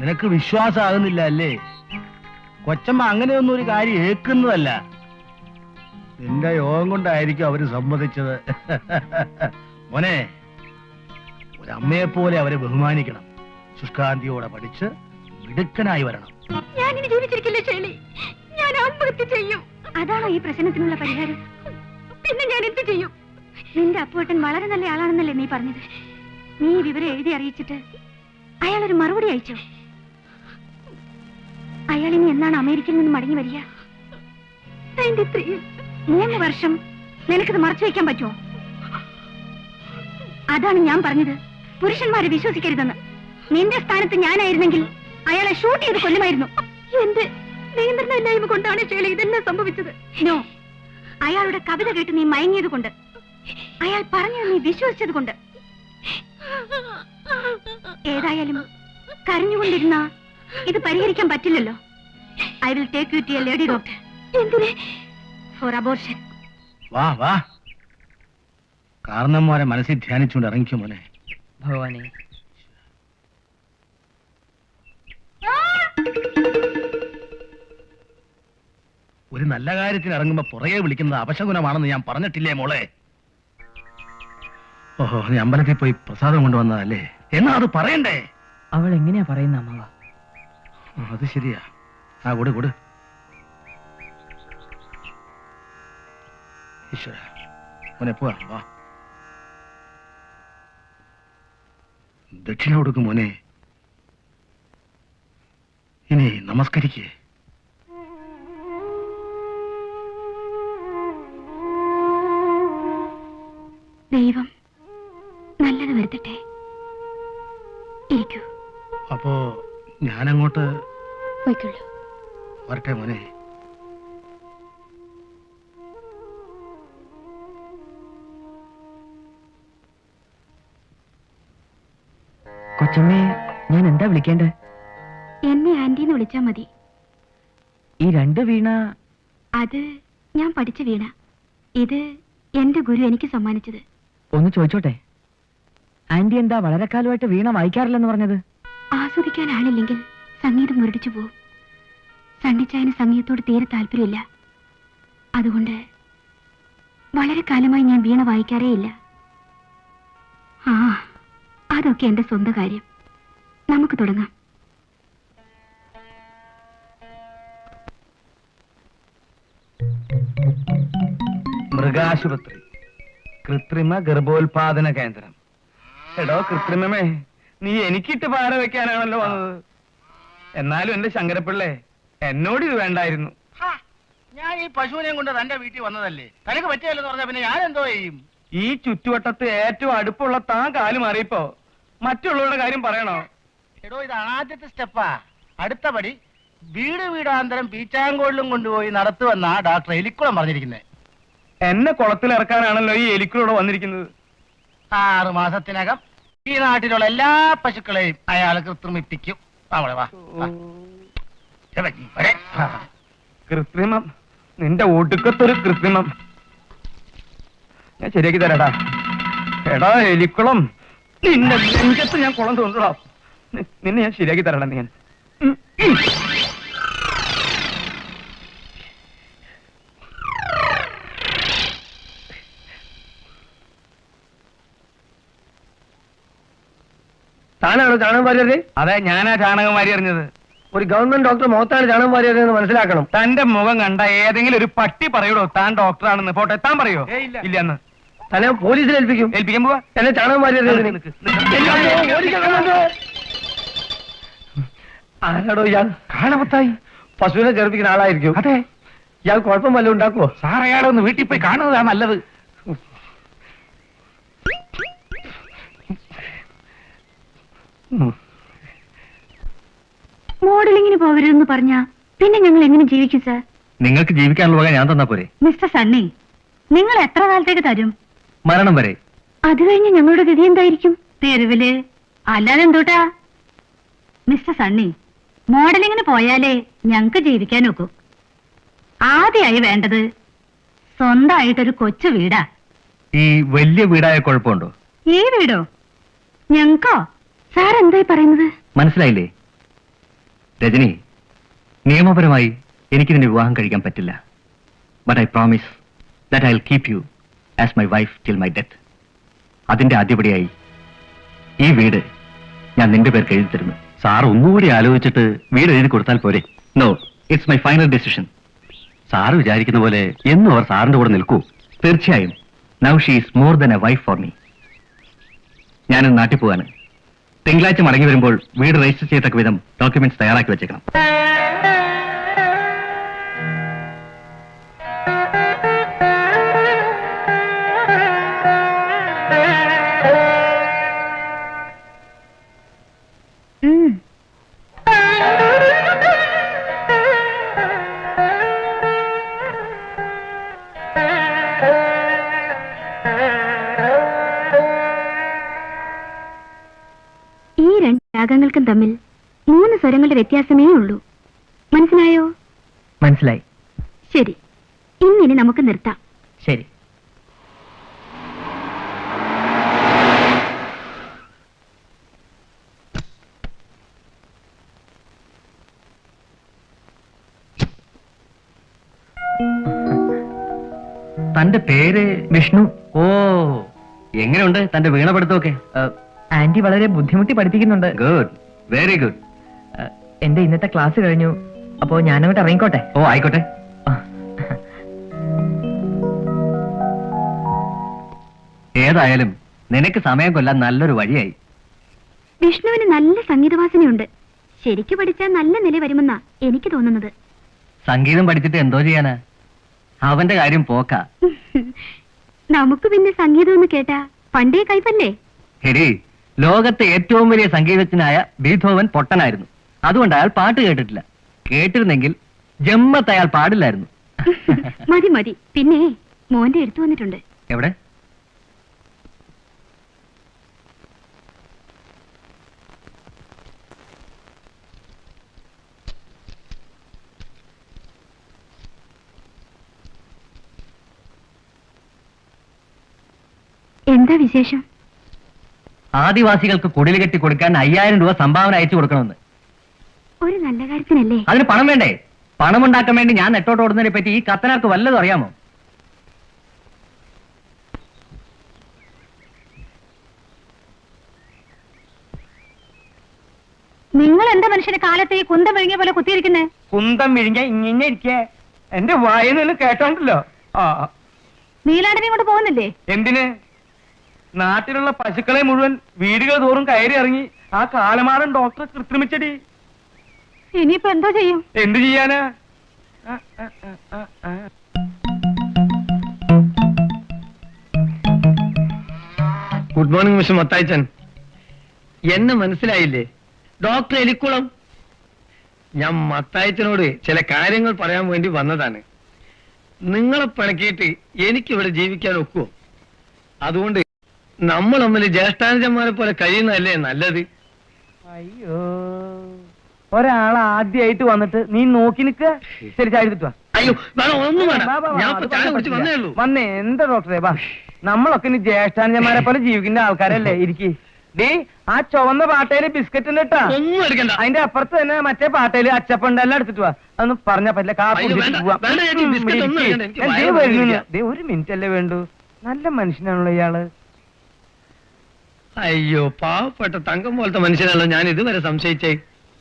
നിനക്ക് വിശ്വാസമാകുന്നില്ല അല്ലേ? കൊച്ചമ്മ അങ്ങനെയൊന്നും ഒരു കാര്യം ഏക്കുന്നതല്ല നിന്റെ യോഗം കൊണ്ടായിരിക്കും അവർ സമ്മതിച്ചത്. മോനെ ഒരമ്മയെ പോലെ അവരെ ബഹുമാനിക്കണം. ശുഷ്കാന്തിയോടെ പഠിച്ച് മിടുക്കനായി വരണം. ഞാനിനി ജീവിച്ചിരിക്കില്ല ശൈലി? ഞാൻ ആത്മഹത്യ ചെയ്യും. അതാണോ ഈ പ്രശ്നത്തിനുള്ള പരിഹാരം? പിന്നെ ഞാൻ എന്ത് ചെയ്യും? നിന്റെ അപ്പുവേട്ടൻ വളരെ നല്ല ആളാണെന്നല്ലേ നീ പറഞ്ഞത്? നീ വിവരം എഴുതി അറിയിച്ചിട്ട് അയാൾ ഒരു മറുപടി അയച്ചോ? അയാൾ ഇനി എന്നാണ് അമേരിക്കയിൽ നിന്ന് മടങ്ങി വരിക? മൂന്ന് വർഷം നിനക്കിത് മറച്ചു വെക്കാൻ പറ്റുമോ? അതാണ് ഞാൻ പറഞ്ഞത്. പുരുഷന്മാരെ വിശ്വസിക്കരുതെന്ന്. നിന്റെ സ്ഥാനത്ത് ഞാനായിരുന്നെങ്കിൽ അയാളെ ഷൂട്ട് ചെയ്ത് കൊല്ലുമായിരുന്നു. എന്റെ നിയന്ത്രണമില്ലായ്മ കൊണ്ടാണ് ഇതെല്ലാം സംഭവിച്ചത്? നോ. അയാളുടെ കവിത കേട്ട് നീ മയങ്ങിയത് കൊണ്ട് അയാൾ പറഞ്ഞു നീ വിശ്വസിച്ചത് കൊണ്ട്. ഏതായാലും കരഞ്ഞുകൊണ്ടിരുന്ന ഇത് പരിഹരിക്കാൻ പറ്റില്ലല്ലോ. I will take you to a lady doctor എന്തിനെ? ഫോർ അബോർഷൻ വാ വാ. കാരണന്മാരെ മനസ്സിൽ ധ്യാനിച്ചുകൊണ്ട് ഇറങ്ങിക്കും മോനെ. ഭഗവാനെ. ഒരു നല്ല കാര്യത്തിന് ഇറങ്ങുമ്പോ പുറകെ വിളിക്കുന്നത് അപശകുനമാണെന്ന് ഞാൻ പറഞ്ഞിട്ടില്ലേ മോളെ? ഓഹോ നീ അമ്പലത്തിൽ പോയി പ്രസാദം കൊണ്ടുവന്നതല്ലേ? എന്നാ അത് പറയണ്ടേ? അവൾ എങ്ങനെയാ പറയുന്ന അമ്മവ? അത് ശരിയാ. ആ കൊടു കൊടു. ഈശ്വര മോനെ പോവാ വാ. ദക്ഷിണ കൊടുക്കും മോനെ. ഇനി നമസ്കരിക്കേ. ദൈവം നല്ലത് വരുത്തട്ടെ. ഇരിക്കൂ. അപ്പോ ഞാനങ്ങോട്ട് പോയിക്കൊള്ളൂ. വരട്ടെ മോനെ. കൊച്ചമ്മേ ഞാൻ എന്താ വിളിക്കേണ്ടത് എന്നെ ആന്റിന്ന് വിളിച്ചാ മതി. ഈ രണ്ട് വീണ അത് ഞാൻ പഠിച്ച വീണ. ഇത് എന്റെ ഗുരു എനിക്ക് സമ്മാനിച്ചത്. ഒന്ന് ചോദിച്ചോട്ടെ? ആന്റി എന്താ വളരെ കാലമായിട്ട് വീണ വായിക്കാറില്ലെന്ന് പറഞ്ഞത്? ആസ്വദിക്കാൻ ആളില്ലെങ്കിൽ സംഗീതം മുരടിച്ചു പോവും. സണ്ണിച്ചായന് സംഗീതത്തോട് തീരെ താല്പര്യമില്ല. അതുകൊണ്ട് വളരെ കാലമായി ഞാൻ വീണ വായിക്കാറേ ഇല്ല. ആ അതൊക്കെ എന്റെ സ്വന്തം കാര്യം. നമുക്ക് തുടങ്ങാം. മൃഗാശുപത്രി. കൃത്രിമ ഗർഭോത്പാദന കേന്ദ്രം. എടോ കൃത്രിമമേ. നീ എനിക്കിട്ട് പാര വെക്കാനാണല്ലോ വന്നത്. എന്നാലും എന്റെ ശങ്കരപ്പിള്ളേ എന്നോട് ഇത് വേണ്ടായിരുന്നു. ഞാൻ ഈ പശുവിനെയും കൊണ്ട് തന്റെ വീട്ടിൽ വന്നതല്ലേ? തനിക്ക് പറ്റിയല്ലെന്ന് പറഞ്ഞാ പിന്നെ ഞാൻ എന്തോ ചെയ്യും? ഈ ചുറ്റുവട്ടത്ത് ഏറ്റവും അടുപ്പുള്ള താൻ കാൽ മാറിയപ്പോ മറ്റുള്ളവരുടെ കാര്യം പറയണോ? എടോ ഇത് ആദ്യത്തെ സ്റ്റെപ്പാ. അടുത്ത പടി വീട് വീടാന്തരം പീച്ചാങ്കോളിലും കൊണ്ടുപോയി നടത്തുവെന്നാ ഡോക്ടർ എലിക്കുളം പറഞ്ഞിരിക്കുന്നത് എന്നെ കുളത്തിൽ ഇറക്കാനാണല്ലോ ഈ എലിക്കുളം വന്നിരിക്കുന്നത്. ആറ് മാസത്തിനകം ഈ നാട്ടിലുള്ള എല്ലാ പശുക്കളെയും അയാൾ കൃത്രിമിപ്പിക്കും അവളെ വാ വാ. ഇവിടെ വരെ. ആ. കൃത്രിമം നിന്റെ ഒടുക്കത്തൊരു കൃത്രിമം ഞാൻ ശരിയാക്കി തരാടാ എടാ എലിക്കുളം നിന്നെ നെഞ്ചത്ത് ഞാൻ കുളം തോന്നുടാ നിന്നെ ഞാൻ ശരിയാക്കി തരാടാ ഞാൻ ഉം, ഉം. താനാണോ ചാണകം വാരിയത് അതെ ഞാനാ ചാണകം വാരി എറിഞ്ഞത് ഒരു ഗവൺമെന്റ് ഡോക്ടർ മുഖത്താണ് ചാണകം വാരിയത് എന്ന് മനസ്സിലാക്കണം. തന്റെ മുഖം കണ്ട ഏതെങ്കിലും ഒരു പട്ടി പറയൂടോ താൻ ഡോക്ടറാണെന്ന്. പോട്ടെ താൻ പറയോ? ഇല്ല. എന്ന് തന്നെ പോലീസിൽ ഏൽപ്പിക്കും. ഏൽപ്പിക്കാൻ പോവാ. എന്നെ ചാണകം നിക്ക്, നിക്ക്. ആരാടോ ഇയാൾ? കാണമത്തായി. പശുവിനെ ചേർപ്പിക്കുന്ന ആളായിരിക്കും. അതെ. ഇയാൾ കുഴപ്പം വല്ലതും ഉണ്ടാക്കുവോ? സാർ അയാളെ ഒന്ന് വീട്ടിൽ പോയി കാണുന്നതാ നല്ലത്. മോഡലിങ്ങിന് പോവരുതെന്ന് പറഞ്ഞാ പിന്നെ ഞങ്ങൾ എങ്ങനെ ജീവിക്കും സാർ? നിങ്ങൾക്ക് ജീവിക്കാനുള്ള വക ഞാൻ തന്നാ പോരെ. മിസ്റ്റർ സണ്ണി നിങ്ങൾ എത്ര കാലത്തേക്ക് തരും? മരണം വരെ. അത് കഴിഞ്ഞ് ഞങ്ങളുടെ ഗതി എന്തായിരിക്കും? തെരുവിൽ. അല്ലാതെ എന്തോട്ടാ? മിസ്റ്റർ സണ്ണി മോഡലിങ്ങിന് പോയാലേ ഞങ്ങക്ക് ജീവിക്കാൻ ഒക്കൂ. ആദ്യമായി വേണ്ടത് സ്വന്തമായിട്ടൊരു കൊച്ചു വീടാ. ഈ വലിയ വീടായ കുഴപ്പമുണ്ടോ? ഈ വീടോ? ഞങ്ങക്കോ പറയുന്നത്? മനസ്സിലായില്ലേ? രജനി നിയമപരമായി എനിക്ക് നിന്നെ വിവാഹം കഴിക്കാൻ പറ്റില്ല. But I promise that I keep you as my wife till my death അതിന്റെ ആദ്യപടിയായി ഈ വീട് ഞാൻ നിന്റെ പേർക്ക് എഴുതി തരുന്നു. സാർ ഒന്നുകൂടി ആലോചിച്ചിട്ട് വീട് എഴുതി കൊടുത്താൽ പോരെ. No it's my final decision sir വിചാരിക്കുന്ന പോലെ എന്നും അവർ സാറിന്റെ കൂടെ നിൽക്കൂ. തീർച്ചയായും now she is more than a wife for me ഞാനൊന്ന് നാട്ടിൽ പോവാണ്. തിങ്കളാഴ്ച മടങ്ങി വരുമ്പോൾ വീട് രജിസ്റ്റർ ചെയ്യത്തക്ക വിധം ഡോക്യുമെന്റ്സ് തയ്യാറാക്കി വെച്ചേക്കണം. രാഗങ്ങൾക്കും തമ്മിൽ മൂന്ന് സ്വരങ്ങളുടെ വ്യത്യാസമേ ഉള്ളൂ. മനസ്സിലായോ? മനസ്സിലായി. ശരി. ഇന്നിനി നമുക്ക് നിർത്താം. ശരി. തന്റെ പേര് വിഷ്ണു. ഓ എങ്ങനെയുണ്ട് തന്റെ വീണപടുത്തമൊക്കെ? ആന്റി വളരെ ബുദ്ധിമുട്ടി പഠിപ്പിക്കുന്നുണ്ട്. ഗുഡ് വെരി ഗുഡ് എന്റെ ഇന്നത്തെ ക്ലാസ് കഴിഞ്ഞു. അപ്പോ ഞാനങ്ങോട്ട് ഇറങ്ങിക്കോട്ടെ? ഓ ആയിക്കോട്ടെ. ഏതായാലും നിനക്ക് സമയം കൊല്ലാൻ നല്ലൊരു വഴിയായി. വിഷ്ണുവിന് നല്ല സംഗീതവാസനയുണ്ട്. ശരിക്കു പഠിച്ചാൽ നല്ല നില വരുമെന്നാ എനിക്ക് തോന്നുന്നത്. സംഗീതം പഠിച്ചിട്ട് എന്തോ ചെയ്യാനാ? അവന്റെ കാര്യം പോക്ക. നമുക്ക് പിന്നെ സംഗീതം ഒന്ന് കേട്ടാ പണ്ടേ കൈപ്പല്ലേ? ഹെരി ലോകത്തെ ഏറ്റവും വലിയ സംഗീതജ്ഞനായ ബീഥോവൻ പൊട്ടനായിരുന്നു. അതുകൊണ്ട് അയാൾ പാട്ട് കേട്ടിട്ടില്ല. കേട്ടിരുന്നെങ്കിൽ ജമ്മത്ത് അയാൾ പാടില്ലായിരുന്നു. മതി മതി. പിന്നെ മോന്റെ എടുത്തു വന്നിട്ടുണ്ട്. എവിടെ? എന്താ വിശേഷം? ആദിവാസികൾക്ക് കുടിൽ കെട്ടി കൊടുക്കാൻ അയ്യായിരം രൂപ സംഭാവന അയച്ചു കൊടുക്കണമെന്ന്. ഒരു നല്ല കാര്യത്തിനല്ലേ? അതിന് പണം വേണ്ടേ? പണം ഉണ്ടാക്കാൻ വേണ്ടി ഞാൻ നെട്ടോട്ട് ഓടുന്നതിനെ പറ്റി ഈ കത്തനാർക്ക് വല്ലതും അറിയാമോ? നിങ്ങൾ എന്താ മനുഷ്യന്റെ കാലത്ത് ഈ കുന്തം വിഴുങ്ങിയ പോലെ കുത്തിയിരിക്കുന്നേ? കുന്തം വിഴുങ്ങ ഇങ്ങനെ ഇരിക്കേ. എന്റെ വായനൊന്ന് കേട്ടോണ്ടല്ലോ. ആ നീലാടനെ കൊണ്ട് പോകുന്നില്ലേ? എന്തിന്? നാട്ടിലുള്ള പശുക്കളെ മുഴുവൻ വീടുകൾ തോറും കയറി ഇറങ്ങി ആ കാലമാടൻ ഡോക്ടറെ കൃത്രിമിച്ചടി. ഇനിയിപ്പോ എന്തോ ചെയ്യും? എന്തു ചെയ്യാനാ. ഗുഡ് മോർണിംഗ് മിസ്റ്റർ മത്തായിച്ചൻ എന്നെ മനസ്സിലായില്ലേ? ഡോക്ടർ എലിക്കുളം. ഞാൻ മത്തായച്ചനോട് ചില കാര്യങ്ങൾ പറയാൻ വേണ്ടി വന്നതാണ്. നിങ്ങളെ പിണക്കിയിട്ട് എനിക്കിവിടെ ജീവിക്കാൻ ഒക്കുമോ അതുകൊണ്ട് നമ്മൾ തമ്മിൽ ജ്യേഷ്ഠാനുജന്മാരെ പോലെ കഴിയുന്നതല്ലേ നല്ലത്? അയ്യോ. ഒരാൾ ആദ്യമായിട്ട് വന്നിട്ട് നീ നോക്കി നിൽക്ക് ശരി ചായ എടുത്തിട്ട് വാ. അയ്യോ വേണം ഒന്നും വാ, വാ, വാ, ഞാൻ അത് ഇപ്പൊ ചായ കുടിച്ച് പറ്റില്ല. വന്നേ ഉള്ളൂ. വന്നേ എന്താ ഡോക്ടറെ വാ. നമ്മളൊക്കെ ഇനി ജ്യേഷ്ഠാനുജന്മാരെ പോലെ ജീവിക്കുന്ന ആൾക്കാരല്ലേ ഇരിക്കി. ഡീ ആ ചുവന്ന പാട്ടയിൽ ബിസ്ക്കറ്റ് ഉണ്ട് കേട്ടാ ഒന്നും എടുക്കണ്ട. അതിന്റെ അപ്പുറത്ത് തന്നെ മറ്റേ പാട്ടയിൽ അച്ചപ്പണ്ട് എല്ലാം എടുത്തിട്ട് വാ. അതൊന്നും പറഞ്ഞാ പറ്റില്ല കാപ്പി അയ്യോ, കുടിച്ചിട്ട് വേണ്ട, പോവാം. വേണ്ട ചേച്ചി, ഉം, ബിസ്ക്കറ്റ് ഒന്നും ഇരിക്ക്. വേണ്ട, എനിക്ക് ഞാൻ ദേ വയറ് വരുന്നു വേദനിക്കുക. ദേ ഒരു മിനിറ്റ് അല്ലേ വേണ്ടു. നല്ല മനുഷ്യനാണല്ലോ ഇയാൾ. അയ്യോ പാവപ്പെട്ട തങ്കം പോലത്തെ മനുഷ്യനല്ലോ ഞാൻ ഇതുവരെ സംശയിച്ചേ.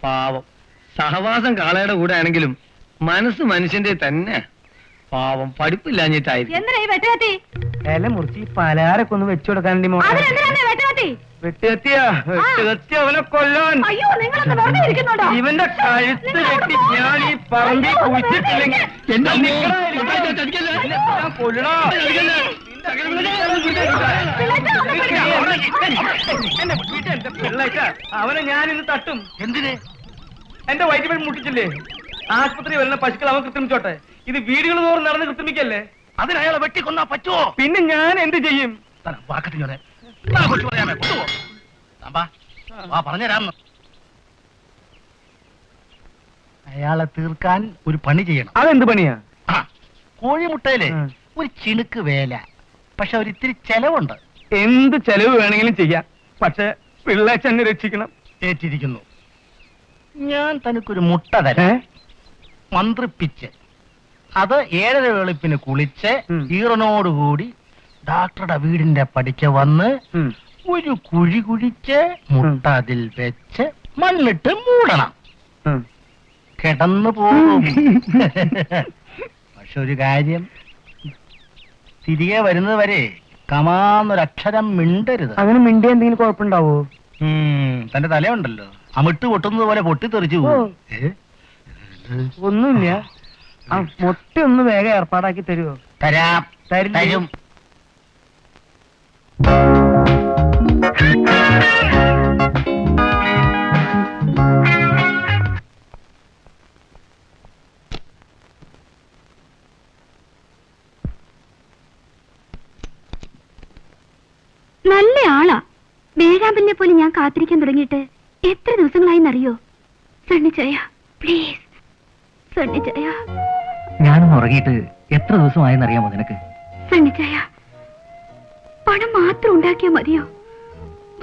പാവം. സഹവാസം കാളയുടെ കൂടെ ആണെങ്കിലും മനസ്സ് മനുഷ്യന്റെ തന്നെ. പാവം പഠിപ്പില്ലാഞ്ഞിട്ടായിരുന്നു എന്തിനാ ഈ വെട്ടുകത്തി? ഇല മുറിച്ച് ഈ പലഹാരൊക്കെ ഒന്ന് വെച്ചു കൊടുക്കാനുണ്ട് മോളെ. അതിനെന്തിനാ വെട്ടുകത്തി? വെട്ടുകത്തിയാ? വെട്ടുകത്തി അവനെ കൊല്ലാൻ. അയ്യോ നിങ്ങളൊന്ന് വെറുതെ ഇരിക്കുന്നുണ്ടോ? ഇവന്റെ കഴുത്ത് കെട്ടി ഞാൻ ഈ പറമ്പിൽ കുഴിച്ചിട്ടില്ലെങ്കിൽ എന്റെ അമ്മോ, എന്നെ വിട്ട് എന്റെ പിള്ളേക്ക അവനെ ഞാനിന്ന് ഇന്ന് തട്ടും. എന്തിന്? എന്റെ വൈദ്യുതി മുട്ടിച്ചില്ലേ? ആശുപത്രി വരുന്ന പശുക്കൾ അവൻ കൃത്രിമിച്ചോട്ടെ? ഇത് വീടുകൾ തോറും നടന്ന് കൃത്രിമിക്കല്ലേ? അതിന് അയാളെ വെട്ടിക്കൊന്നാ പറ്റുമോ പിന്നെ ഞാൻ എന്ത് ചെയ്യും? വാക്കത്തിഞ്ഞോടെ പറഞ്ഞുതരാം. അയാളെ തീർക്കാൻ ഒരു പണി ചെയ്യണം. അതെന്ത് പണിയാ? കോഴിമുട്ടയിൽ ഒരു ചിണുക്ക് വേല. പക്ഷെ ഒരിത്തിരി ചെലവുണ്ട്. എന്ത് ചെലവ് വേണമെങ്കിലും ചെയ്യാം. പക്ഷെ പിള്ളേച്ചെന്നെ രക്ഷിക്കണം. ഏറ്റിരിക്കുന്നു. ഞാൻ തനിക്കൊരു മുട്ട തരാം. മന്ത്രിപ്പിച്ച്. അത് ഏഴര വെളുപ്പിന് കുളിച്ച് ഉം. ഈറനോടുകൂടി ഡാക്ടറുടെ വീടിന്റെ പടിക്ക് വന്ന് ഉം. ഒരു കുഴി കുഴിച്ച് മുട്ട അതിൽ വെച്ച് മണ്ണിട്ട് മൂടണം. ഉം. കിടന്നു പോകും. പക്ഷെ ഒരു കാര്യം തിരികെ വരുന്നത് വരെ കമാന്നൊരക്ഷരം മിണ്ടരുത്. അങ്ങനെ മിണ്ടി എന്തെങ്കിലും കുഴപ്പമുണ്ടാവോ? ഉം, തന്റെ തലയുണ്ടല്ലോ. അമിട്ട് പൊട്ടുന്നത് പോലെ പൊട്ടിത്തെറിച്ചു പോകും ഓ. ഏ? ഒന്നുമില്ല. ആ. മുട്ട ഒന്ന് വേഗം ഏർപ്പാടാക്കി തരുമോ തരാം തരും. തരും. ഞാൻ കാത്തിരിക്കാൻ തുടങ്ങിയിട്ട് എത്ര ദിവസങ്ങളായിന്നറിയോ? സണ്ണിച്ചയ പ്ലീസ് സണ്ണിച്ചയ ഞാനൊന്ന് ഉറങ്ങിയിട്ട് എത്ര ദിവസമായെന്നറിയാമോ നിനക്ക്? സണ്ണിച്ചയ പണം മാത്രം ഉണ്ടാക്കിയാ മതിയോ?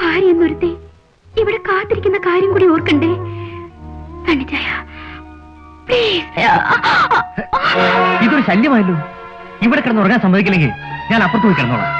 ഭാര്യ എന്നൊരുത്തി ഇവിടെ കാത്തിരിക്കുന്ന കാര്യം കൂടി ഓർക്കണ്ടേ? സണ്ണിച്ചയ പ്ലീസ് ഇതൊരു ശല്യമായല്ലോ. ഇവിടെ കിടന്ന് ഉറങ്ങാൻ സമ്മതിക്കില്ലെങ്കിൽ ഞാൻ അപ്പുറത്ത് പോയി കിടന്നോളാം.